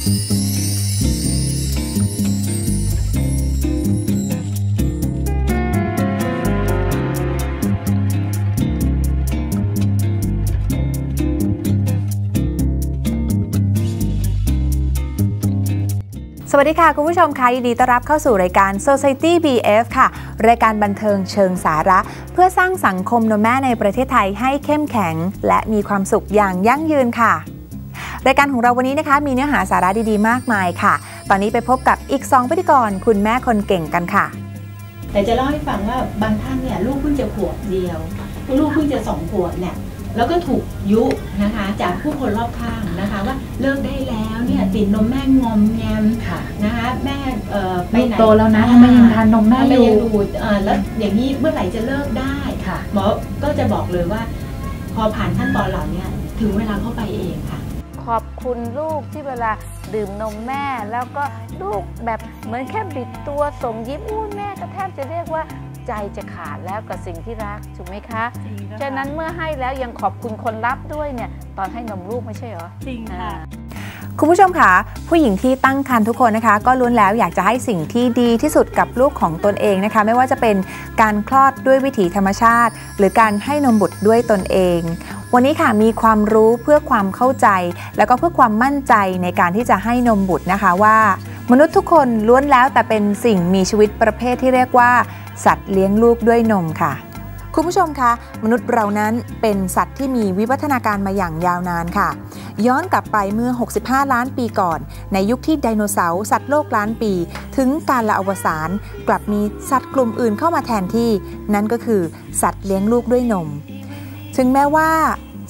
สวัสดีค่ะ คุณผู้ชมค่ะยินดีต้อนรับเข้าสู่รายการ Society BF ค่ะ รายการบันเทิงเชิงสาระ เพื่อสร้างสังคมนมแม่ในประเทศไทยให้เข้มแข็ง และมีความสุขอย่างยั่งยืนค่ะ รายการของเราวันนี้นะคะ มีเนื้อหาสาระดีๆ มากมายค่ะ ตอนนี้ไปพบกับอีก 2 พิธีกร คุณแม่คนเก่งกันค่ะ แต่จะเล่าให้ฟังว่าบางท่านเนี่ยลูกเพิ่งจะขวบเดียว ลูกเพิ่งจะสองขวบเนี่ยแล้วก็ถูกยุนะคะจากผู้คนรอบข้างนะคะ ว่าเลิกได้แล้วเนี่ยติดนมแม่งอมแงมค่ะนะคะแม่เอ่อไปลูกไหนโตแล้วนะทำไมยังทานนมแม่ทำไมอยู่ยังดูดเอ่อแล้วอย่างนี้เมื่อไหร่จะเลิกได้ค่ะหมอก็จะบอกเลยว่า พอผ่านขั้นตอนเหล่านี้ถึงเวลาเข้าไปเองค่ะ ขอบคุณลูกที่เวลาดื่มนมแม่ แล้วก็ลูกแบบเหมือนแค่บิดตัวส่งยิ้มอู้แม่ก็แทบจะเรียกว่าใจจะขาดแล้วกับสิ่งที่รักถูกไหมคะฉะนั้นเมื่อให้แล้วยังขอบคุณคนรับด้วยเนี่ยตอนให้นมลูกไม่ใช่เหรอจริงค่ะอ่าคุณผู้ชมค่ะผู้หญิงที่ตั้งครรภ์ทุกคนนะคะ ก็ล้วนแล้วอยากจะให้สิ่งที่ดีที่สุดกับลูกของตนเองนะคะ ไม่ว่าจะเป็นการคลอดด้วยวิถีธรรมชาติ หรือการให้นมบุตรด้วยตนเอง วันนี้ค่ะมีความรู้เพื่อความเข้าใจ แล้วก็เพื่อความมั่นใจในการที่จะให้นมบุตรนะคะว่า มนุษย์ทุกคนล้วนแล้วแต่เป็นสิ่งมีชีวิตประเภทที่เรียกว่า สัตว์เลี้ยงลูกด้วยนมค่ะคุณผู้ชมคะมนุษย์เรานั้นเป็นสัตว์ที่มีวิวัฒนาการมาอย่างยาวนานค่ะ ย้อนกลับไปเมื่อ 65 ล้านปีก่อน ในยุคที่ไดโนเสาร์สัตว์โลกล้านปี ถึงการละอวสานกลับมีสัตว์กลุ่มอื่นเข้ามาแทนที่ นั่นก็คือสัตว์เลี้ยงลูกด้วยนม ถึงแม้ว่า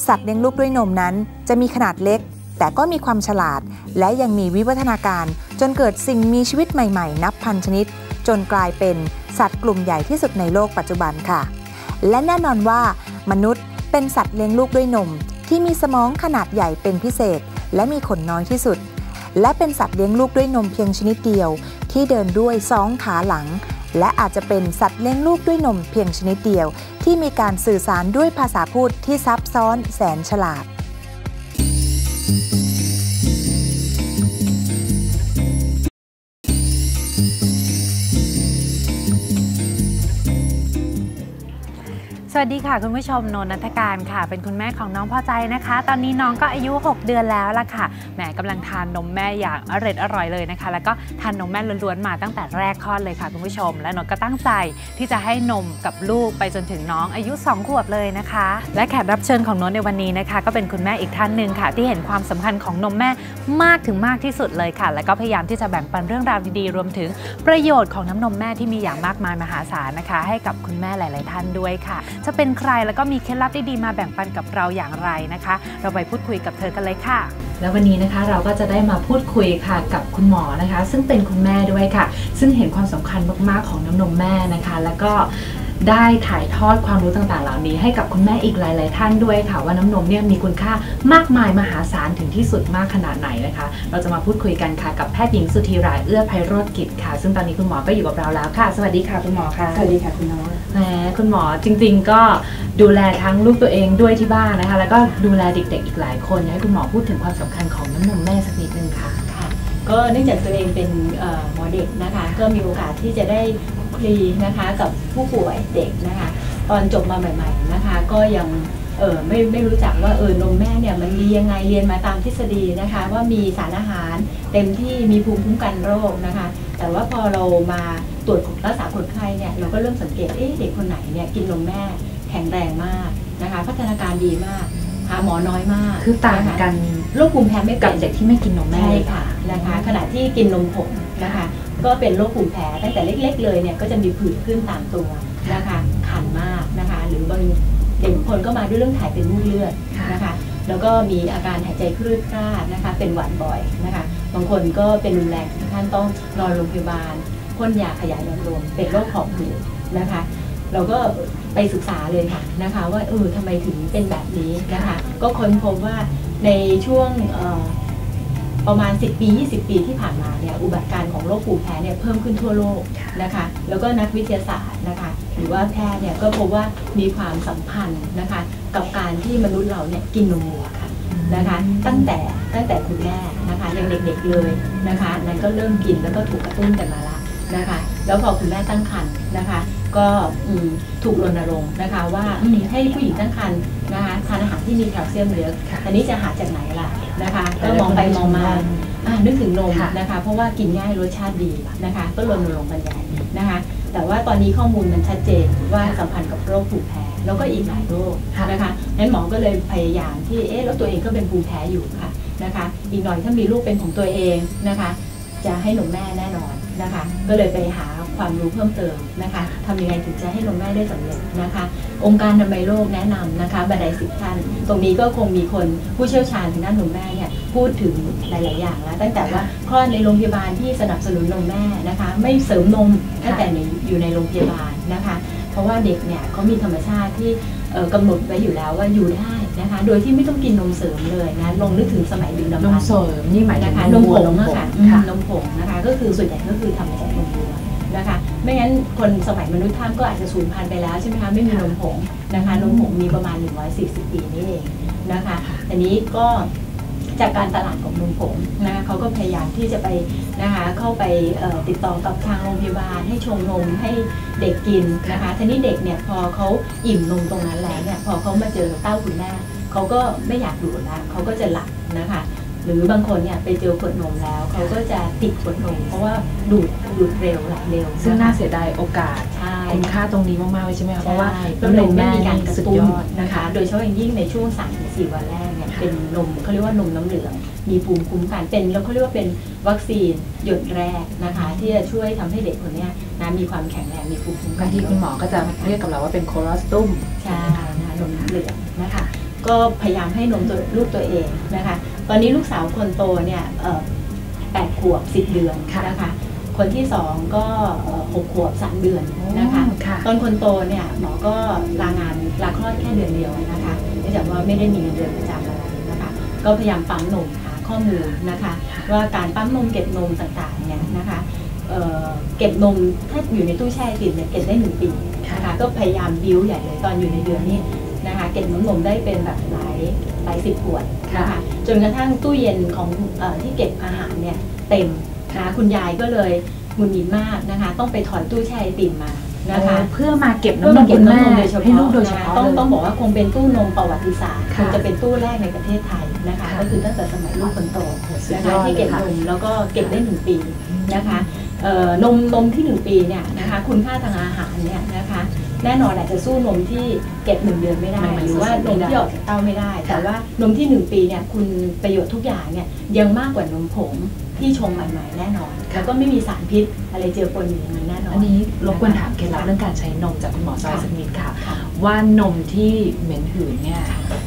สัตว์เลี้ยงลูกด้วยนมนั้น จะมีขนาดเล็ก แต่ก็มีความฉลาด และยังมีวิวัฒนาการ จนเกิดสิ่งมีชีวิตใหม่ๆ นับพันชนิด จนกลายเป็นสัตว์กลุ่มใหญ่ที่สุดในโลกปัจจุบันค่ะ และแน่นอนว่า มนุษย์เป็นสัตว์เลี้ยงลูกด้วยนม ที่มีสมองขนาดใหญ่เป็นพิเศษ และมีขนน้อยที่สุด และเป็นสัตว์เลี้ยงลูกด้วยนมเพียงชนิดเดียว ที่เดินด้วยสองขาหลัง และอาจจะเป็นสัตว์เลี้ยงลูกด้วยนมเพียงชนิดเดียว ที่มีการสื่อสารด้วยภาษาพูดที่ซับซ้อนแสนฉลาด สวัสดีค่ะคุณผู้ชมโนนนัทการค่ะ เป็นคุณแม่ของน้องพอใจนะคะ ตอนนี้น้องก็อายุ 6 เดือนแล้วล่ะค่ะแหมกำลังทานนมแม่อย่างอร่อยอร่อยเลยนะคะ แล้วก็ทานนมแม่ล้วนๆมาตั้งแต่แรกคลอดเลยค่ะคุณผู้ชม และนนก็ตั้งใจที่จะให้นมกับลูกไปจนถึงน้องอายุ 2 ขวบเลยนะคะ และแขกรับเชิญของนนในวันนี้นะคะ ก็เป็นคุณแม่อีกท่านหนึ่งค่ะ ที่เห็นความสำคัญของนมแม่มากถึงมากที่สุดเลยค่ะ และก็พยายามที่จะแบ่งปันเรื่องราวดีๆรวมถึงประโยชน์ของน้ำนมแม่ที่มีอย่างมากมายมหาศาลนะคะ ให้กับคุณแม่หลาย ๆ ท่านด้วยค่ะจะเป็นใครแล้วก็มีเคล็ดลับดีๆมาแบ่งปันกับเราอย่างไรนะคะ เราไปพูดคุยกับเธอกันเลยค่ะ แล้ววันนี้นะคะเราก็จะได้มาพูดคุยค่ะกับคุณหมอนะคะ ซึ่งเป็นคุณแม่ด้วยค่ะ ซึ่งเห็นความสำคัญมากๆของน้ำนมแม่นะคะ แล้วก็ ได้ถ่ายทอดความรู้ต่างๆ เหล่านี้ ให้กับคุณแม่อีกหลาย ๆ ท่านด้วยค่ะ ว่าน้ำนมเนี่ยมีคุณค่ามากมายมหาศาลถึงที่สุดมากขนาดไหนนะคะ เราจะมาพูดคุยกันค่ะกับแพทย์หญิงสุธีราเอื้อไพโรธกิจค่ะ ซึ่งตอนนี้คุณหมอก็อยู่กับเราแล้วค่ะ สวัสดีค่ะคุณหมอค่ะ สวัสดีค่ะคุณน้องแหมคุณหมอจริง ๆ ก็ดูแลทั้งลูกตัวเองด้วยที่บ้านนะคะ แล้วก็ดูแลเด็ก ๆ อีกหลายคนอยากให้คุณหมอพูดถึงความสำคัญของน้ำนมแม่สักนิดนึงค่ะค่ะ ก็เนื่องจากตัวเองเป็นหมอเด็กนะคะ ก็มีโอกาสที่จะได้คลีนะคะกับผู้ป่วยเด็กนะคะ ตอนจบมาใหม่ ๆนะคะ ก็ยังเออไม่ไม่รู้จักว่าเออนมแม่เนี่ยมันดียังไงเรียนมาตามทฤษฎีนะคะ ว่ามีสารอาหารเต็มที่มีภูมิคุ้มกันโรคนะคะ แต่ว่าพอเรามาตรวจรักษาคนไข้เนี่ยเราก็เริ่มสังเกตเอ๊ะเด็กคนไหนเนี่ยกินนมแม่แข็งแรงมากนะคะ พัฒนาการดีมาก หาหมอน้อยมากคือต่างกันโรคภูมิแพ้ไม่กัเป็บนเด็กที่ไม่กินนมแม่ใช่เลยค่ะนะคะขณะที่กินนมผงนะคะ ก็เป็นโรคภูมิแพ้ตั้งแต่เล็ก ๆ เลยเนี่ยก็จะมีผื่นขึ้นตามตัวนะคะคันมากนะคะ หรือบางเด็กบางคนก็มาด้วยเรื่องถ่ายเป็นมูกเลือดนะคะแล้วก็มีอาการหายใจคลืดคลาดนะคะ เป็นหวัดบ่อยนะคะ บางคนก็เป็นรุนแรงถึงขั้นต้องนอนโรงพยาบาลพ่นยาขยายหลอดลมเป็นโรคหอบหืดนะคะ เราก็ไปศึกษาเลยค่ะนะคะว่าเออทำไมถึงเป็นแบบนี้นะคะก็ค้นพบว่าในช่วงประมาณ 10 ปี 20 ปีที่ผ่านมาเนี่ยอุบัติการณ์ของโรคภูมิแพ้เนี่ยเพิ่มขึ้นทั่วโลกนะคะแล้วก็นักวิทยาศาสตร์นะคะหรือว่าแพทย์เนี่ยก็พบว่ามีความสัมพันธ์นะคะกับการที่มนุษย์เราเนี่ยกินนมวัวค่ะนะคะตั้งแต่ตั้งแต่คุณแม่นะคะยังเด็กๆเลยนะคะนั้นก็เริ่มกินแล้วก็ถูกกระตุ้นกันมาละนะคะแล้วพอคุณแม่ตั้งครรภ์นะคะ ก็อืมถูกรณรงค์นะคะว่าอืมให้ผู้หญิงตั้งครรภ์นะคะทานอาหารที่มีแคลเซียมเยอะอันนี้จะหาจากไหนล่ะนะคะก็มองไปมองมาอะนึกถึงนมค่ะนะคะ เพราะว่ากินง่ายรสชาติดีนะคะ ก็รณรงค์กันใหญ่นะคะ แต่ว่าตอนนี้ข้อมูลมันชัดเจนว่าสัมพันธ์กับโรคภูมิแพ้แล้วก็อีกหลายโรคค่ะนะคะนั้นหมอก็เลยพยายามที่เอ๊ะแล้วตัวเองก็เป็นภูมิแพ้อยู่ค่ะนะคะ อีกหน่อยถ้ามีลูกเป็นของตัวเองนะคะ จะให้นมแม่แน่นอนนะคะ ก็เลยไปหา ความรู้เพิ่มเติมนะคะทำยังไงถึงจะให้นมแม่ได้สำเร็จนะคะ องค์การอนามัยโลกแนะนำนะคะบันไดสิบท่านตรงนี้ก็คงมีคนผู้เชี่ยวชาญทางด้านนมแม่เนี่ยพูดถึงหลาย ๆ อย่างแล้วตั้งแต่ว่าคลอดในโรงพยาบาลที่สนับสนุนนมแม่นะคะ ไม่เสริมนมตั้งแต่อยู่ในโรงพยาบาลนะคะ เพราะว่าเด็กเนี่ยเขามีธรรมชาติที่เอ่อกำหนดไว้อยู่แล้วว่าอยู่ได้นะคะ โดยที่ไม่ต้องกินนมเสริมเลยนะลองนึกถึงสมัยดึงดำนบรมรพ์เสริมนี่หมายถึนะงคะนนมมวัผวงนมอะผค่ะงอืมค่ะนมผงนะคะ ก็คือส่วนใหญ่ก็คือทำมาจากนมวัว นะคะ ไม่งั้นคนสมัยมนุษย์ถ้ำก็อาจจะสูญพันธุ์ไปแล้วใช่ไหมคะ ไม่มีนมผงนะคะ นมผงมีประมาณ 140 ปีนี่เองนะคะ อันนี้ก็จากการตลาดของนมผงนะคะเขาก็พยายามที่จะไปนะคะเข้าไปเอ่อติดต่อกับทางโรงพยาบาลให้ชงนมให้เด็กกินนะคะทีนี้เด็กเนี่ยพอเขาอิ่มนมตรงนั้นแล้วเนี่ยพอเขามาเจอเต้าคุณแม่เขาก็ไม่อยากดูดแล้วเขาก็จะหลับนะคะ หรือบางคนเนี่ยไปเจอขวดนมแล้ว เขาก็จะติดขวดนม เพราะว่าดูดดูดเร็วไหลเร็ว ซึ่งน่าะคะเสียดายโอกาสใช่คุณค่าตรงนี้มากๆเลยใช่ไหมคะเพราะว่าก็เลยไม่มีการนี่กระสุดตุ้นยอดนะคะ โดยเฉพาะอย่างยิ่งในช่วง3-4วันแรกเนี่ยเป็นนมเขาเรียกว่านมน้ำเหลือง มีภูมิคุ้มกันเป็นแล้วเขาเรียกว่าเป็นวัคซีนหยดแรกนะคะ ที่จะช่วยทำให้เด็กคนเนี้ยนะมีความแข็งแรงมีภูมิคุ้มกับานงทีคุณหมอก็จะเรียกกับเราว่าเป็นโคลอสตุมใช่นะคะนมน้ำเหลืองนะคะก็พยายามให้นมตัวลูกตัวเองนะคะ ตอนนี้ลูกสาวคนโตเนี่ยเอ่อแปดขวบสิบเดือนค่ะนะคะคนที่สองก็เอ่อหกขวบสามเดือนนะคะค่ะตอนคนโตเนี่ยหมอก็ลางานลาคลอดแค่เดือนเดียวนะคะเนื่องจากว่าไม่ได้มีเงินเดือนประจำอะไรนะคะก็พยายามปั๊มนมหาข้อมูลนะคะว่าการปั๊มนมเก็บนมต่างๆเนี่ยนะคะเอ่อเก็บนมถ้าอยู่ในตู้แช่ติดเนี่ยเก็บได้หนึ่งปีนะคะก็พยายามบิ้วใหญ่เลยตอนอยู่ในเดือนนี้นะคะเก็บน้ำนมได้เป็นแบบหลาย หลายสิบขวดนะคะจนกระทั่งตู้เย็นของเออที่เก็บอาหารเนี่ยเต็มนะคะคุณยายก็เลยหงุดหงิดมากนะคะ ต้องไปถอยตู้แช่ไอติมมานะคะเพื่อมาเก็บเพื่อน้ำนมามเก็คุบณแม่น้ำนมโดยเฉให้พาะลูกโดยเฉนะคะพาะต้องเลยต้องบอกว่าคงเป็นตู้นมประวัติศาสตร์คค่ะงจะเป็นตู้แรกในประเทศไทยนะคะค่ะก็คือตั้งแต่สมัยลูกคนโตสุดนะยคะอดที่เลเก็ยบค่ะนมแล้วก็เก็บได้หนึ่งปีนะคะเอ่อนมนมที่หนึ่งปีเนี่ยนะคะคุณค่าทางอาหารเนี่ยนะคะ แน่นอนอาจจะสู้นมที่เก็บหนึ่งเดือนไม่ได้ใหม่ๆหรือว่านมที่ออกจากเต้าไม่ได้ แต่ว่านมที่หนึ่งปีเนี่ยคุณประโยชน์ทุกอย่างเนี่ยยังมากกว่านมผง ที่ชงใหม่ๆแน่นอน แล้วก็ไม่มีสารพิษอะไรเจือปนอยู่ในนั้นแน่นอน อันนี้รบกวนถามเคล็ดลับเรื่องการใช้นมจากคุณหมอซอยสักนิดค่ะ ว่านมที่เหม็นหืนเนี่ย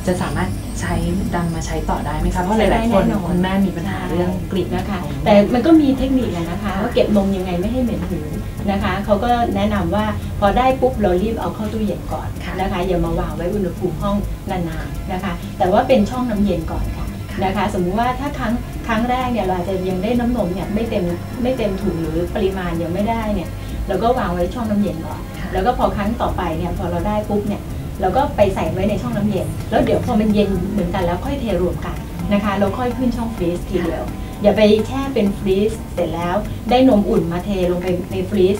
จะสามารถใช้ดังมาใช้ต่อได้ไหมคะ เพราะหลายๆคนใช้ได้แน่นอนคุณแม่มีปัญหาเรื่องกลิ่นนะคะของแต่มันก็มีเทคนิคอะนะคะว่าเก็บนมยังไงไม่ให้เหม็นหืนนะคะเขาก็แนะนำว่าพอได้ปุ๊บเรารีบเอาเข้าตู้เย็นก่อนค่ะนะคะอย่ามาวางไว้อุณหภูมิห้องนานๆนะคะ แต่ว่าเป็นช่องน้ำเย็นก่อนค่ะ นะคะ สมมุติว่าถ้าครั้งครั้งแรกเนี่ยเราอาจจะยังได้น้ำนมเนี่ยไม่เต็มไม่เต็มถุงหรือปริมาณยังไม่ได้เนี่ยเราก็วางไว้ช่องน้ำเย็นก่อนค่ะแล้วก็พอครั้งต่อไปเนี่ยพอเราได้ปุ๊บเนี่ยเราก็ไปใส่ไว้ในช่องน้ำเย็น แล้วเดี๋ยวพอมันเย็นเหมือนกันแล้วค่อยเทรวมกันนะคะ เราค่อยขึ้นช่องฟรีซทีเดียวอย่าไปแช่เป็นฟรีซเสร็จแล้วได้นมอุ่นมาเทลงไปในฟรีซ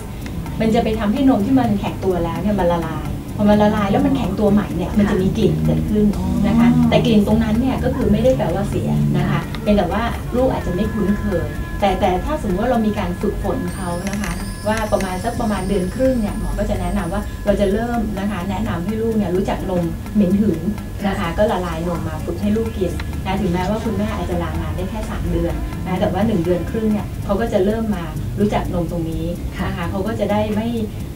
มันจะไปทำให้นมที่มันแข็งตัวแล้วเนี่ยมันละลาย พอมันละลายแล้วมันแข็งตัวใหม่เนี่ยมันจะมีกลิ่นเกิดขึ้นนะคะ แต่กลิ่นตรงนั้นเนี่ยก็คือไม่ได้แปลว่าเสียนะคะเป็นแต่ว่าลูกอาจจะไม่คุ้นเคย แต่แต่ถ้าสมมติว่าเรามีการฝึกฝนเขานะคะ ว่าประมาณสักประมาณเดือนครึ่งเนี่ยหมอก็จะแนะนำว่าเราจะเริ่มนะคะ แนะนำให้ลูกเนี่ยรู้จักนมเหม็นหืนนะคะ ก็ละลายนมมาฝึกให้ลูกกินนะถึงแม้ว่าคุณแม่อาจจะลางานได้แค่ 3 เดือนนะแต่ว่า 1 เดือนครึ่งเนี่ยเขาก็จะเริ่มมารู้จักนมตรงนี้นะคะเขาก็จะได้ไม่เอ่อ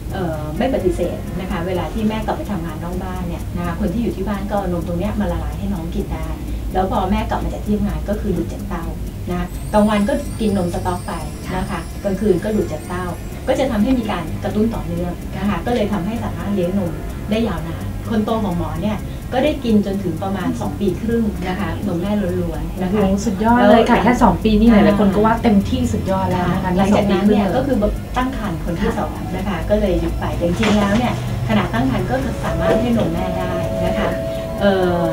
ไม่ปฏิเสธนะคะ เวลาที่แม่กลับไปทำงานนอกบ้านเนี่ยนะคะคนที่อยู่ที่บ้านก็นมตรงเนี้ยมาละลายให้น้องกินได้ แล้วพอแม่กลับมาจากที่ทำงานก็คือดูดจากเต้านะกลางวันก็กินนมสต๊อกไปนะคะกลางคืนก็ดูดจากเต้า ก็จะทำให้มีการกระตุ้นต่อเนื่องนะคะก็เลยทำให้สามารถเลี้ยงนมได้ยาวนานคนโตของหมอเนี่ย ก็ได้กินจนถึงประมาณ 2 ปีครึ่งนะคะนมแม่ล้วนๆนะคะโอ้โหสุดยอดเลยค่ะแค่ 2 ปีนี่หลายๆคนก็ว่าเต็มที่สุดยอดแล้วนะคะหลังจากนั้นเนี่ยแค่สองปีครึ่งก็คือตั้งครรภ์คนที่สองนะคะ ก็เลยหยุดไปแต่จริงๆแล้วเนี่ยขณะตั้งครรภ์ก็สามารถให้นมแม่ได้นะคะเอ่อ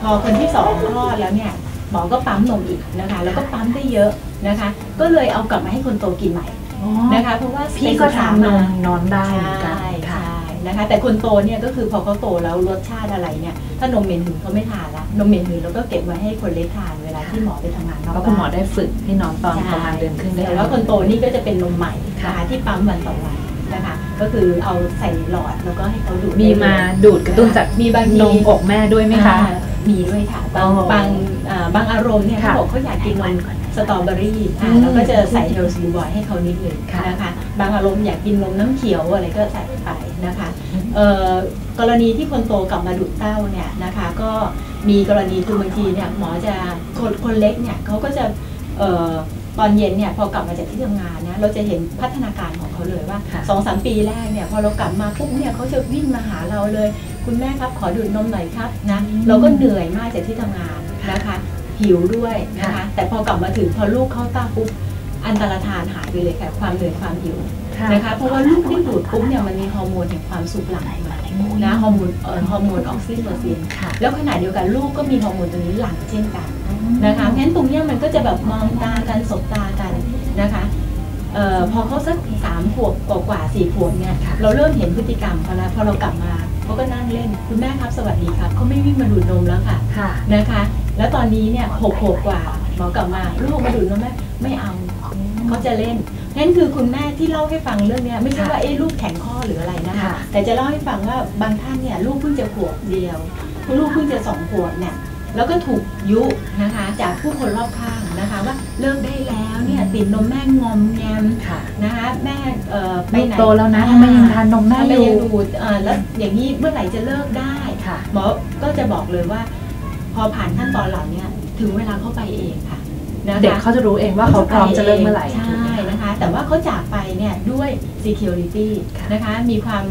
พอคนที่สองคลอดแล้วเนี่ยหมอก็ปั๊มนมอีกนะคะ แล้วก็ปั๊มได้เยอะนะคะ ก็เลยเอากลับมาให้คนโตกินใหม่นะคะ เพราะว่าพี่ก็ไปศึษทานนมนอนได้เหมือนกันใช่ค่ะใช่ นะคะ แต่คนโตเนี่ยก็คือพอเขาโตแล้วรสชาติอะไรเนี่ยถ้านมเหม็นหืนเขาไม่ทานละนมเหม็นหืนเราก็เก็บไว้ให้คนเล็กทานเวลาที่หมอไปทำงานนอกก็บ้านคุณหมอได้ฝึกให้น้องตอนประมาณเดือนครึ่งได้แต่ว่าคนโตนี่ก็จะเป็นนมใหม่นะค่ะคะที่ปั๊มวันต่อวันนะคะก็คือเอาใส่หลอดแล้วก็ให้เขาดูดมีมาดูดกระตุ้นจากมีบางทีนมอกแม่ด้วยไหมคะอ่ามีด้วยค่ะ บางอ๋อบางอ่าบางอารมณ์เนี่ยค่ะเขาบอกเขาอยากกินนม สตรอเบอรี่อ่าอืมแล้วก็จะใส่เฮลส์บูบอยให้เขานิดหนึงค่ะนะคะ บางอารมณ์อยากกินนมน้ำเขียวอะไรก็ใส่ไปนะคะอืมเอ่อกรณีที่คนโตกลับมาดูดเต้าเนี่ยนะคะก็มีกรณีคือบางทีเนี่ยหมอจะคนคนเล็กเนี่ยเขาก็จะเอ่อตอนเย็นเนี่ยพอกลับมาจากที่ทำงานนะเราจะเห็นพัฒนาการของเขาเลยว่าค่ะสองสามปีแรกเนี่ยพอเรากลับมาปุ๊บเนี่ยเขาจะวิ่งมาหาเราเลย คุณแม่ครับขอดูดนมหน่อยครับนะอืมเราก็เหนื่อยมากจากที่ทำงานนะคะ หิวด้วยนะคะค่ะแต่พอกลับมาถึงพอลูกเข้าตาปุ๊บอันตรธานหายไปเลยค่ะ ความเหนื่อยความหิวค่ะนะคะ เพราะว่าลูกที่ดูดปุ๊บเนี่ยมันมีฮอร์โมนแห่งความสุขหลั่งมานะฮอร์โมนเอ่อฮอร์โมนออกซิโทซินค่ะแล้วขณะเดียวกันลูกก็มีฮอร์โมนตัวนี้หลั่งเช่นกันนะคะเพราะฉะนั้นตรงเนี้ยมันก็จะแบบมองตากันสบตากันนะคะเอ่อพอเขาสักสามขวบกว่ากว่าสี่ขวบเนี่ยค่ะเราเริ่มเห็นพฤติกรรมเขาแล้วพอเรากลับมาเขาก็นั่งเล่นคุณแม่ครับสวัสดีครับเขาไม่วิ่งมาดูดนมแล้วค่ะค่ะนะคะ แล้วตอนนี้เนี่ยหกขวบกว่าหมอกลับมาลูกมาดูดนมแม่ไม่เอาเขาจะเล่นนั่นคือคุณแม่ที่เล่าให้ฟังเรื่องเนี้ยไม่ใช่ว่าเอ๊ะลูกแข็งข้อหรืออะไรนะคะค่ะแต่จะเล่าให้ฟังว่าบางท่านเนี่ยลูกเพิ่งจะขวบเดียวลูกเพิ่งจะสองขวบเนี่ยแล้วก็ถูกยุนะคะจากผู้คนรอบข้างนะคะว่าเลิกได้แล้วเนี่ยติดนมแม่งอมแงมค่ะนะคะแม่เอ่อไปลูกไหนโตแล้วนะทำไมยังทานนมแม่ทำไมอยู่ยังดูดเอ่อแล้วอย่างนี้เมื่อไหร่จะเลิกได้ค่ะหมอก็จะบอกเลยว่า พอผ่านขั้นตอนเหล่านี้ถึงเวลาเขาไปเองค่ะนะคะเด็กเขาจะรู้เองว่าเขาพร้อมจะเลิกเมื่อไหร่ ใช่ถูกไหมคะนะคะ แต่ว่าเขาจากไปเนี่ยด้วย security ค่ะนะคะ มีความ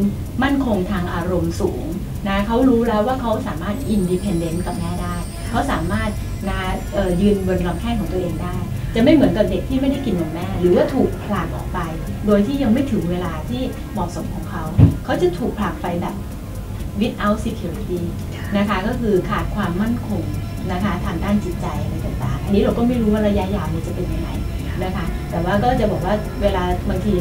มั่นคงทางอารมณ์สูงนะเขารู้แล้วว่าเขาสามารถ independent กับแม่ได้ เขาสามารถนะเอ่อยืนบนลำแข้งของตัวเองได้ จะไม่เหมือนกับเด็กที่ไม่ได้กินนมแม่ หรือว่าถูกผลักออกไป โดยที่ยังไม่ถึงเวลาที่เหมาะสมของเขา เขาจะถูกผลักไปแบบ without security นะคะ ก็คือขาดความมั่นคงนะคะทางด้านจิตใจอะไรต่างๆ อันนี้เราก็ไม่รู้ว่าระยะยาวมันจะเป็นยังไงนะคะ แต่ว่าก็จะบอกว่าเวลาบางที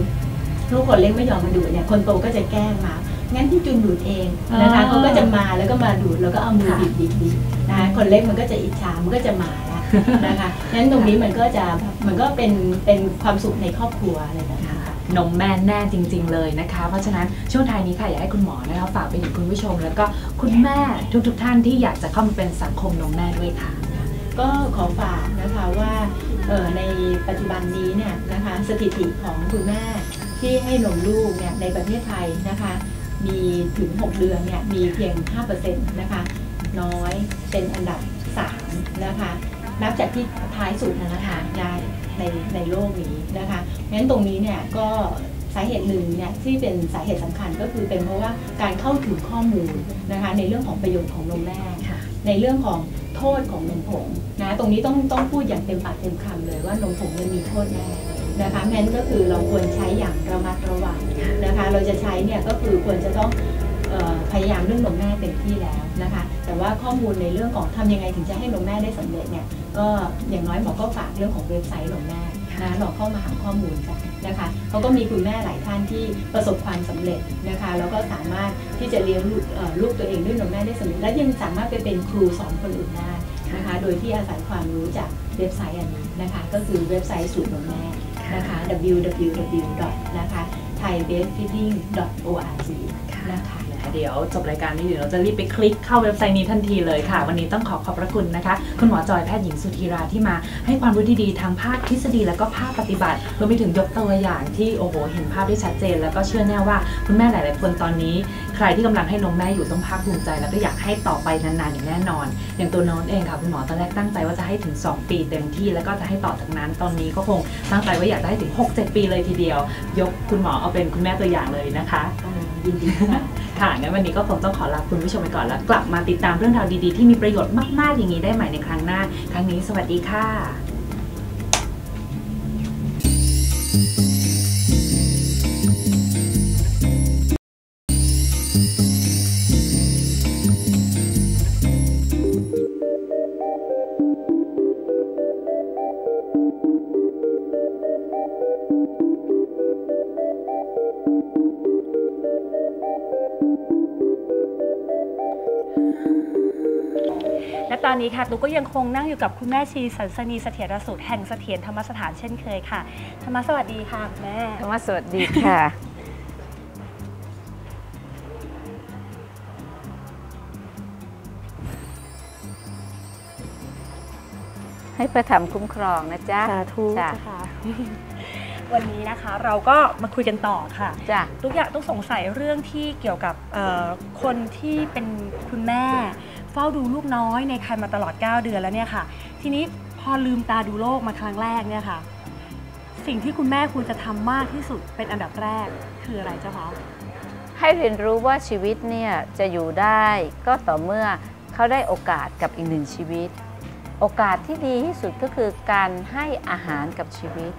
ลูกคนเล็กไม่ยอมมาดูเนี่ยคนโตก็จะแกล้งมางั้นที่จุนดูดเองนะคะเขาก็จะมาแล้วก็มาดูดแล้วก็เอามือบีบบีบนะคะคนเล็กมันก็จะอิจฉามันก็จะมา นะคะงั้นตรงนี้มันก็จะมันก็เป็นเป็นความสุขในครอบครัวอะไรแบบนี้ค่ะนมแม่แน่จริง ๆ เลยนะคะ เพราะฉะนั้นช่วงท้ายนี้ค่ะอยากให้คุณหมอนะคะฝากไปถึงคุณผู้ชม แล้วก็คุณแม่ทุกๆท่านที่อยากจะเข้ามาเป็นสังคมนมแม่ด้วยค่ะ ก็ขอฝากนะคะว่าเอ่อในปัจจุบันนี้เนี่ยนะคะสถิติของคุณแม่ที่ให้นมลูกเนี่ยในประเทศไทยนะคะมีถึง 6 เดือนเนี่ยมีเพียง 5%นะคะน้อยเป็นอันดับ 3 นะคะ นับจากที่ท้ายสุดนะนะคะในในในโลกนี้นะคะงั้นตรงนี้เนี่ยก็สาเหตุหนึ่งเนี่ยที่เป็นสาเหตุสำคัญก็คือเป็นเพราะว่าการเข้าถึงข้อมูลนะคะในเรื่องของประโยชน์ของนมแม่ในเรื่องของโทษของนมผงนะตรงนี้ต้องต้องพูดอย่างเต็มปากเต็มคำเลยว่านมผงมันมีโทษแน่นะคะแม้นก็คือเราควรใช้อย่างระมัดระวังนะคะ เราจะใช้เนี่ยก็คือควรจะต้องเออ พยายามเรื่องนมแม่เต็มที่แล้วนะคะ แต่ว่าข้อมูลในเรื่องของทำยังไงถึงจะให้นมแม่ได้สำเร็จเนี่ยก็อย่างน้อยหมอก็ฝากเรื่องของเว็บไซต์นมแม่นะลองเข้ามาหาข้อมูลกันนะคะเขาก็มีคุณแม่หลายท่านที่ประสบความสำเร็จนะคะแล้วก็สามารถที่จะเลี้ยงลูกเอ่อลูกตัวเองด้วยนมแม่ได้สำเร็จและยังสามารถไปเป็นครูสอนคนอื่นได้นะคะโดยที่อาศัยความรู้จากเว็บไซต์อันนี้นะคะก็คือเว็บไซต์สูตรนมแม่นะคะ www. นะคะ thaibreastfeeding.org นะคะ เดี๋ยวจบรายการนี้เดี๋ยวเราจะรีบไปคลิกเข้าเว็บไซต์นี้ทันทีเลยค่ะ วันนี้ต้องขอขอบพระคุณนะคะ คุณหมอจอยแพทย์หญิงสุธีราที่มา ให้ความรู้ดีๆทางภาคทฤษฎีแล้วก็ภาคปฏิบัติรวมไปถึงยกตัวอย่างที่โอ้โหเห็นภาพได้ชัดเจน แล้วก็เชื่อแน่ว่าคุณแม่หลาย ๆ คนตอนนี้ ใครที่กำลังให้นมแม่อยู่ต้องภาคภูมิใจ แล้วก็อยากให้ต่อไปนาน ๆ อย่างแน่นอน อย่างตัวน้นเองค่ะคุณหมอตอนแรกตั้งใจว่าจะให้ถึง 2 ปีเต็มที่แล้วก็จะให้ต่อจากนั้นตอนนี้ก็คงตั้งใจว่าอยากจะให้ถึง 6-7 ปีเลยทีเดียว ยกคุณหมอเอาเป็นคุณแม่ตัวอย่างเลยนะคะยินดีค่ะ ค่ะ งั้นวันนี้ก็คงต้องขอลาคุณผู้ชมไปก่อนแล้ว กลับมาติดตามเรื่องราวดีๆ ที่มีประโยชน์มากๆ อย่างนี้ได้ใหม่ในครั้งหน้า ครั้งนี้สวัสดีค่ะ「 ตอนนี้ค่ะตุ๊กก็ยังคงนั่งอยู่กับคุณแม่ชีสันสนีเสถียรสุดแห่งเสถียรธรรมสถานเช่นเคยค่ะ ธรรมสวัสดีค่ะคุณแม่ธรรมสวัสดีค่ะ ให้ประถมคุ้มครองนะจ๊ะสาธุจ้ะค่ะวันนี้นะคะเราก็มาคุยกันต่อค่ะจ้ะทุกอย่างต้องสงสัยเรื่องที่เกี่ยวกับเอ่อคนที่เป็นคุณแม่ เฝ้าดูลูกน้อยในครรภ์มาตลอด 9 เดือนแล้วเนี่ยค่ะ ทีนี้พอลืมตาดูโลกมาครั้งแรกเนี่ยค่ะ สิ่งที่คุณแม่ควรจะทำมากที่สุดเป็นอันดับแรกคืออะไรเจ้าคะให้เรียนรู้ว่าชีวิตเนี่ยจะอยู่ได้ก็ต่อเมื่อเขาได้โอกาสกับอีกหนึ่งชีวิต โอกาสที่ดีที่สุดก็คือการให้อาหารกับชีวิต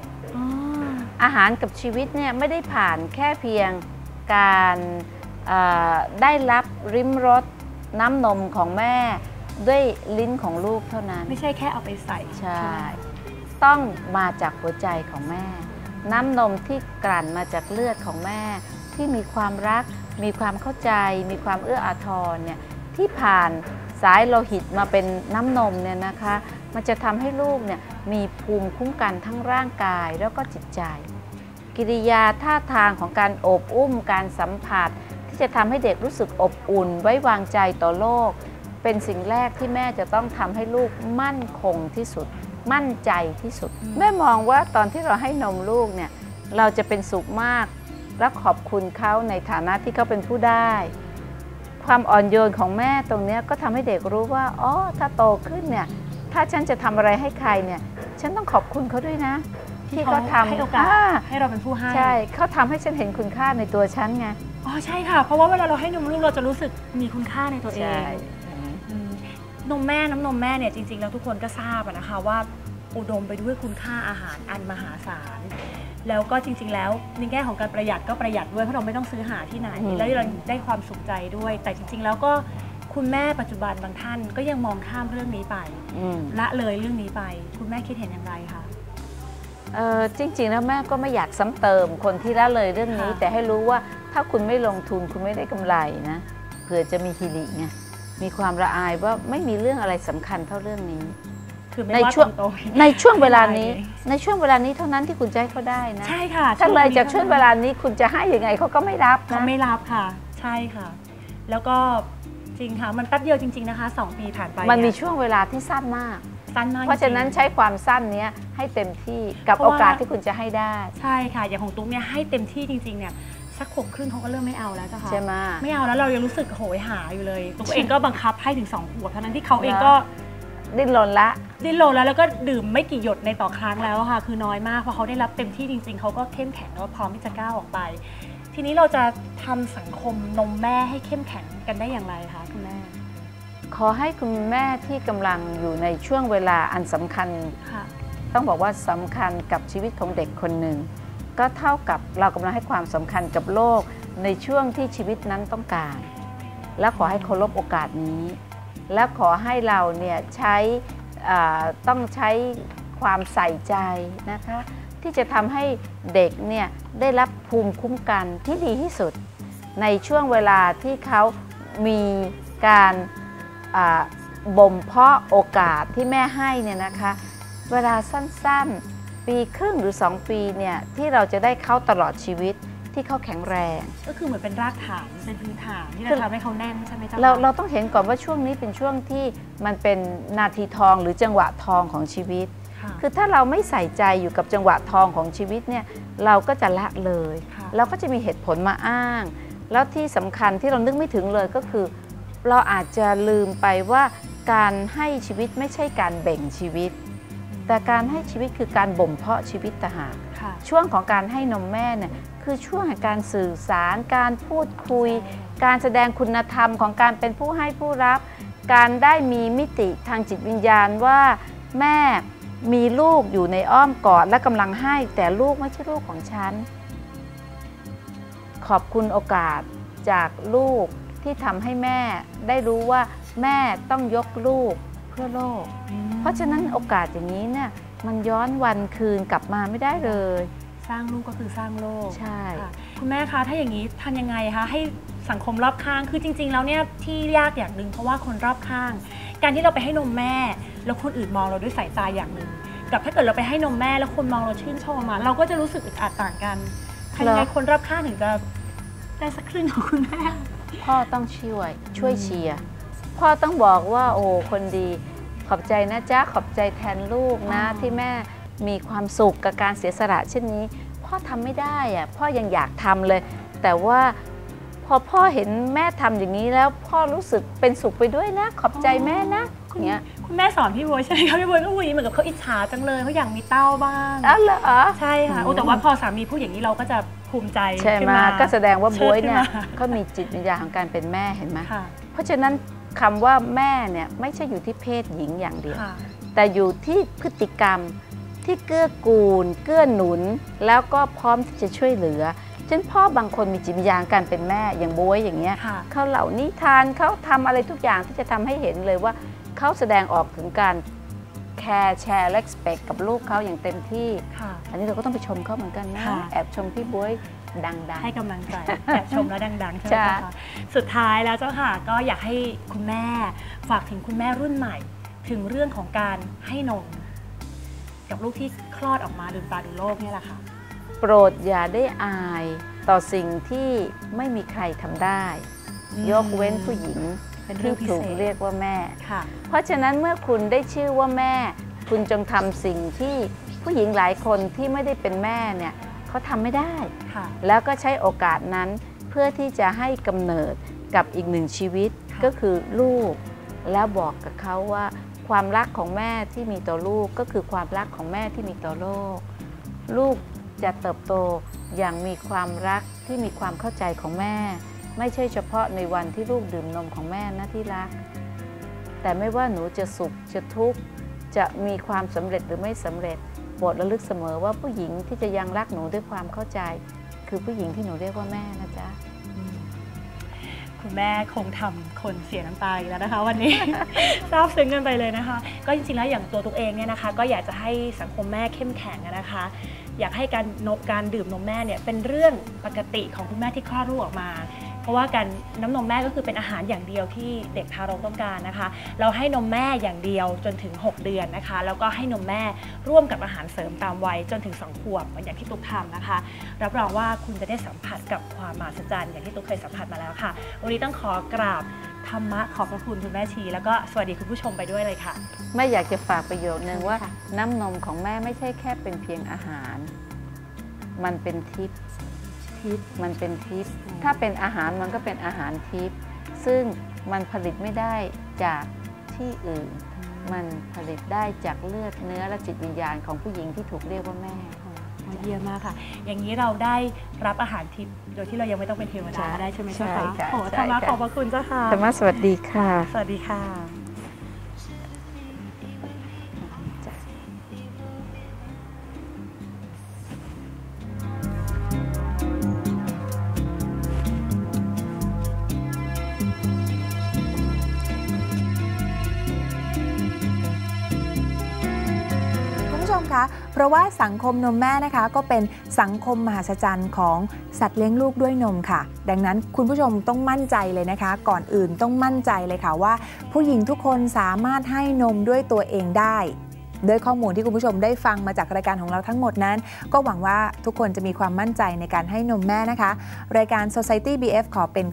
อาหารกับชีวิตเนี่ยไม่ได้ผ่านแค่เพียงการเอ่อได้รับริมรส น้ำนมของแม่ด้วยลิ้นของลูกเท่านั้น ไม่ใช่แค่เอาไปใส่ใช่ไหมต้องมาจากหัวใจของแม่ น้ำนมที่กลั่นมาจากเลือดของแม่ ที่มีความรัก มีความเข้าใจ มีความเอื้ออาทรเนี่ยที่ผ่านสายโลหิตมาเป็นน้ำนมเนี่ยนะคะ มันจะทำให้ลูกเนี่ยมีภูมิคุ้มกันทั้งร่างกายแล้วก็จิตใจ กิริยาท่าทางของการโอบอุ้มการสัมผัสที่ จะทำให้เด็กรู้สึกอบอุ่น ไว้วางใจต่อโลก เป็นสิ่งแรกที่แม่จะต้องทำให้ลูกมั่นคงที่สุด มั่นใจที่สุด แม่มองว่าตอนที่เราให้นมลูกเนี่ยเราจะเป็นสุขมาก และขอบคุณเขาในฐานะที่เขาเป็นผู้ได้ ความอ่อนโยนของแม่ตรงเนี้ยก็ทำให้เด็กรู้ว่าอ๋อถ้าโตขึ้นเนี่ยถ้าฉันจะทำอะไรให้ใครเนี่ยฉันต้องขอบคุณเขาด้วยนะที่เขาทำให้โอกาสอ่ให้เราเป็นผู้ให้ ใช่เขาทำให้ฉันเห็นคุณค่าในตัวฉันไง อ๋อใช่ค่ะ เพราะว่าเวลาเราให้นมลูกเราจะรู้สึกมีคุณค่าในตัวเอง ใช่อืมนมแม่น้ำนมแม่เนี่ยจริง ๆ แล้วทุกคนก็ทราบอะนะคะว่าอุดมไปด้วยคุณค่าอาหารอันมหาศาล แล้วก็จริง ๆ แล้วในแง่ของการประหยัดก็ประหยัดด้วยเพราะเราไม่ต้องซื้อหาที่ไหนอืมแล้วเราได้ความสุขใจด้วย แต่จริง ๆ แล้วก็คุณแม่ปัจจุบันบางท่านก็ยังมองข้ามเรื่องนี้ไปอืมละเลยเรื่องนี้ไป คุณแม่คิดเห็นอย่างไรคะ เออจริงๆแล้วแม่ก็ไม่อยากซ้ำเติมคนที่ละเลยเรื่องนี้ ค่ะ แต่ให้รู้ว่า ถ้าคุณไม่ลงทุนคุณไม่ได้กำไรนะเผื่อจะมีฮิริไงมีความละอายว่าไม่มีเรื่องอะไรสำคัญเท่าเรื่องนี้คือไม่ในว่าช่วงตอนโตในช่วงเวลานี้ไม่ได้เลยในช่วงเวลานี้เท่านั้นที่คุณจะให้เขาได้นะ ใช่ค่ะถ้าเลยจากนี้ช่วงเวลานี้คุณจะให้ยังไงเขาก็ไม่รับเขานะไม่รับค่ะ ใช่ค่ะ แล้วก็จริงค่ะมันแป๊บเดียวจริง ๆนะคะสองปีผ่านไป มันมีเยช่วงเวลาที่สั้นมากสั้นมากเพราะฉะนั้นจงๆใช้ความสั้นเนี้ยให้เต็มที่กับเพราะโอว่ากาสที่คุณจะให้ได้ ใช่ค่ะ อย่างของตุ๊กเนี่ยให้เต็มที่จริงๆเนี่ย สักขวบครึ่งเขาก็เริ่มไม่เอาแล้วเจ้าค่ะใช่ไหมไม่เอาแล้วเรายังรู้สึกโหยหาอยู่เลยตุ๊กเองก็บังคับให้ถึงสองขวบเท่านั้นที่เขาเองนะก็ดิ้นรนละดิ้นรนแล้วแล้วก็ดื่มไม่กี่หยดในต่อครั้งแล้วค่ะ คือน้อยมากพอเขาได้รับเต็มที่จริง ๆเขาก็เข้มแข็งแล้วก็พร้อมที่จะก้าวออกไป ทีนี้เราจะทำสังคมนมแม่ให้เข้มแข็งกันได้อย่างไรคะคุณแม่ขอให้คุณแม่ที่กำลังอยู่ในช่วงเวลาอันสำคัญค่ะต้องบอกว่าสำคัญกับชีวิตของเด็กคนหนึ่ง ก็เท่ากับเรากำลังให้ความสำคัญกับโลกในช่วงที่ชีวิตนั้นต้องการ และขอให้เคารพโอกาสนี้ และขอให้เราเนี่ยใช้ต้องใช้ความใส่ใจนะคะ ที่จะทำให้เด็กเนี่ยได้รับภูมิคุ้มกันที่ดีที่สุด ในช่วงเวลาที่เขามีการบ่มเพาะโอกาสที่แม่ให้เนี่ยนะคะ เวลาสั้นๆ ปีครึ่งหรือ 2 ปีเนี่ยที่เราจะได้เขาตลอดชีวิตที่เขาแข็งแรง ก็คือเหมือนเป็นรากฐานเป็นพื้นฐานที่คืจะอทำให้เขาแน่นใช่ไหมเจ้าเราคะเราต้องเห็นก่อนว่าช่วงนี้เป็นช่วงที่มันเป็นนาทีทองหรือจังหวะทองของชีวิตค่ะคือถ้าเราไม่ใส่ใจอยู่กับจังหวะทองของชีวิตเนี่ยเราก็จะละเลยค่ะเราก็จะมีเหตุผลมาอ้าง แล้วที่สำคัญที่เรานึกไม่ถึงเลยก็คือ เราอาจจะลืมไปว่าการให้ชีวิตไม่ใช่การแบ่งชีวิต แต่การให้ชีวิตคือการบ่มเพาะชีวิตต่างหากค่ะช่วงของการให้นมแม่เนี่ยคือช่วงแห่งการสื่อสาร การพูดคุย การแสดงคุณธรรมของการเป็นผู้ให้ผู้รับ การได้มีมิติทางจิตวิญญาณว่าแม่มีลูกอยู่ในอ้อมกอดและกำลังให้ แต่ลูกไม่ใช่ลูกของฉัน ขอบคุณโอกาสจากลูกที่ทำให้แม่ได้รู้ว่าแม่ต้องยกลูก เพื่อโลก เพราะฉะนั้นโอกาสอย่างนี้เนี่ยมันย้อนวันคืนกลับมาไม่ได้เลย สร้างลูกก็คือสร้างโลกใช่ค่ะคุณแม่คะถ้าอย่างนี้ทำยังไงคะให้สังคมรอบข้างคือจริง ๆ แล้วเนี่ยที่ยากอย่างหนึ่งเพราะว่าคนรอบข้าง การที่เราไปให้นมแม่ แล้วคนอื่นมองเราด้วยสายตาอย่างหนึ่งกับถ้าเกิดเราไปให้นมแม่แล้วคนมองเราชื่นชมมา เราก็จะรู้สึกอึดอัดต่างกันทำยังไงเหรอคนรอบข้างถึงจะได้สักครึ่งของคุณแม่พ่อต้องช่วยช่วยเชียร์ พ่อต้องบอกว่าโอ้คนดี ขอบใจนะจ๊ะขอบใจแทนลูกนะอ๋อที่แม่มีความสุขกับการเสียสละเช่นนี้ พ่อทำไม่ได้อะพ่อยังอยากทำเลย แต่ว่าพอพ่อเห็นแม่ทำอย่างนี้แล้วพ่อรู้สึกเป็นสุขไปด้วยนะ ขอบใจแม่นะอย่างเงี้ยคุณแม่สอนพี่บวยใช่ไหมคะพี่บวยก็คุยเหมือนกับเขาอิจฉาจังเลยเขาอยากมีเต้าบ้างอ้าวเหรอใช่ค่ะโอ้แต่ว่าพอสามีพูดอย่างนี้เราก็จะภูมิใจใช่ขึ้นไหมมาก็แสดงว่าบวยเนี่ยเชิดขึ้นมาเขามีจิตวิญญาณของการเป็นแม่เห็นไหมค่ะเพราะฉะนั้น คำว่าแม่เนี่ยไม่ใช่อยู่ที่เพศหญิงอย่างเดียวค่ะแต่อยู่ที่พฤติกรรมที่เกื้อกูล เกื้อหนุน แล้วก็พร้อมที่จะช่วยเหลือเช่นพ่อบางคนมีจิตวิญญาณการเป็นแม่อย่างบวยอย่างเงี้ยค่ะเขาเหล่านิทานเขาทำอะไรทุกอย่างที่จะทำให้เห็นเลยว่าเขาแสดงออกถึงการแคร์แชร์ respect กับลูกเขาอย่างเต็มที่ค่ะอันนี้เราก็ต้องไปชมเขาเหมือนกันนะค่ะแอบชมพี่บวย ดังให้กำลังใจแอบชมแล้วดังๆใช่ไหมใช่คะสุดท้ายแล้วเจ้าค่ะก็อยากให้คุณแม่ฝากถึงคุณแม่รุ่นใหม่ ถึงเรื่องของการให้นม กับลูกที่คลอดออกมาลืมตาดูโลกเนี่ยแหละค่ะๆโปรดอย่าได้อายต่อสิ่งที่ไม่มีใครทำได้ ยกเว้นผู้หญิงเป็นเรื่ที่องพิถูเศกษเรียกว่าแม่ค่ะเพราะฉะนั้นเมื่อคุณได้ชื่อว่าแม่ คุณจงทำสิ่งที่ผู้หญิงหลายคนที่ไม่ได้เป็นแม่เนี่ย เขาทำไม่ได้ค่ะแล้วก็ใช้โอกาสนั้นเพื่อที่จะให้กำเนิดกับอีกหนึ่งชีวิตค่ะก็คือลูก แล้วบอกกับเขาว่า ความรักของแม่ที่มีต่อลูกก็คือความรักของแม่ที่มีต่อโลก ลูกจะเติบโตอย่างมีความรักที่มีความเข้าใจของแม่ ไม่ใช่เฉพาะในวันที่ลูกดื่มนมของแม่นะที่รัก แต่ไม่ว่าหนูจะสุขจะทุกข์จะมีความสำเร็จหรือไม่สำเร็จโปรดระลึกเสมอว่าผู้หญิงที่จะยังรักหนูด้วยความเข้าใจ คือผู้หญิงที่หนูเรียกว่าแม่นะจ๊ะคุณแม่คงทำคนเสียน้ำตาอีกแล้วนะคะ วันนี้ซาบซึ้งกันไปเลยนะคะ ก็จริงๆแล้วอย่างตัวตุ๊กเองเนี่ยนะคะ ก็อยากจะให้สังคมแม่เข้มแข็งนะคะ อยากให้การนมการดื่มนมแม่เนี่ยเป็นเรื่องปกติของคุณแม่ที่คลอดลูกออกมา เพราะว่าการน้ำนมแม่ก็คือเป็นอาหารอย่างเดียวที่เด็กทารกต้องการนะคะ เราให้นมแม่อย่างเดียวจนถึง 6 เดือนนะคะ แล้วก็ให้นมแม่ร่วมกับอาหารเสริมตามวัยจนถึง 2 ขวบเหมือนอย่างที่ตุ๊กทำนะคะ รับรองว่าคุณจะได้สัมผัสกับความมหัศจรรย์อย่างที่ตุ๊กเคยสัมผัสมาแล้วค่ะ วันนี้ต้องขอกราบธรรมะขอบพระคุณคุณแม่ชี แล้วก็สวัสดีคุณผู้ชมไปด้วยเลยค่ะแม่อยากจะฝากประโยคนึงว่า น้ำนมของแม่ไม่ใช่แค่เป็นเพียงอาหาร มันเป็นทิพย์ ทิพย์มันเป็นทิพย์ถ้าเป็นอาหารมันก็เป็นอาหารทิพย์ซึ่งมันผลิตไม่ได้จากที่อื่น มันผลิตได้จากเลือดเนื้อและจิตวิญญาณของผู้หญิงที่ถูกเรียกว่าแม่เยี่ยมมากค่ะ อย่างนี้เราได้รับอาหารทิพย์โดยที่เรายังไม่ต้องเป็นเทวดาใช่ได้ใช่ไหมใช่เจ้าคะค่ะโอ้ใช่ธรรมะค่ะขอบพระคุณเจ้าค่ะธรรมะสวัสดีค่ะ สวัสดีค่ะ ราะว่าสังคมนมแม่นะคะ ก็เป็นสังคมมหัศจรรย์ของสัตว์เลี้ยงลูกด้วยนมค่ะ ดังนั้นคุณผู้ชมต้องมั่นใจเลยนะคะ ก่อนอื่นต้องมั่นใจเลยค่ะว่า ผู้หญิงทุกคนสามารถให้นมด้วยตัวเองได้ด้วยข้อมูลที่คุณผู้ชมได้ฟังมาจากรายการของเราทั้งหมดนั้น ก็หวังว่าทุกคนจะมีความมั่นใจในการให้นมแม่นะคะ รายการ Society BF ขอเป็น